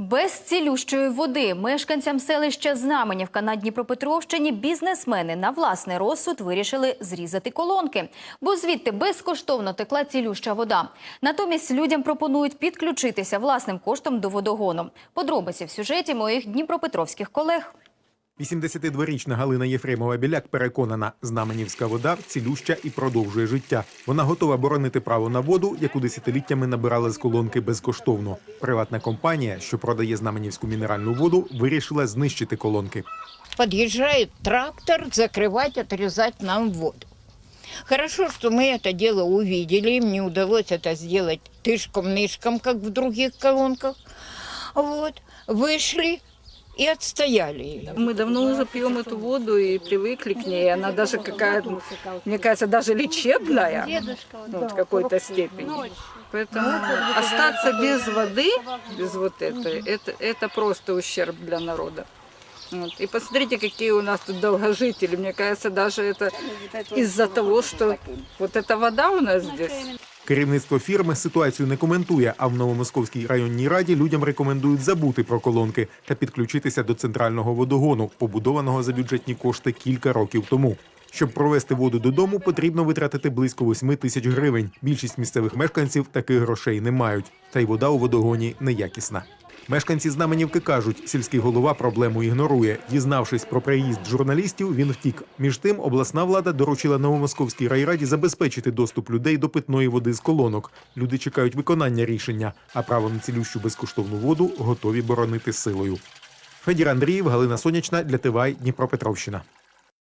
Без цілющої води мешканцям селища Знаменівка на Дніпропетровщині бізнесмени на власний розсуд вирішили зрізати колонки, бо звідти безкоштовно текла цілюща вода. Натомість людям пропонують підключитися власним коштом до водогону. Подробиці в сюжеті моїх дніпропетровських колег. 82-річна Галина Єфремова Біляк переконана, знаменівська вода цілюща і продовжує життя. Вона готова боронити право на воду, яку десятиліттями набирали з колонки безкоштовно. Приватна компанія, що продає знаменівську мінеральну воду, вирішила знищити колонки. подъезжает трактор закрывать, отрезать нам воду. Хорошо, что мы это дело увидели, им не удалось это сделать тышком-нышком, как в других колонках. Вот, вышли и отстояли ее. Мы давно уже пьем эту воду и привыкли к ней. Она даже какая-то, мне кажется, даже лечебная ну, в какой-то степени. Поэтому остаться без воды, без вот этой, это, это просто ущерб для народа. Вот. И посмотрите, какие у нас тут долгожители. Мне кажется, даже это из-за того, что вот эта вода у нас здесь. Керівництво фірми ситуацію не коментує, а в Новомосковській районній раді людям рекомендують забути про колонки та підключитися до центрального водогону, побудованого за бюджетні кошти кілька років тому. Щоб провести воду додому, потрібно витратити близько 8 тисяч гривень. Більшість місцевих мешканців таких грошей не мають, та й вода у водогоні неякісна. Мешканці Знаменівки кажуть, сільський голова проблему ігнорує. Дізнавшись про приїзд журналістів, він втік. Між тим, обласна влада доручила Новомосковській райраді забезпечити доступ людей до питної води з колонок. Люди чекають виконання рішення, а право на цілющу безкоштовну воду готові боронити силою. Федір Андріїв, Галина Сонячна для ТВАЙ Дніпропетровщина.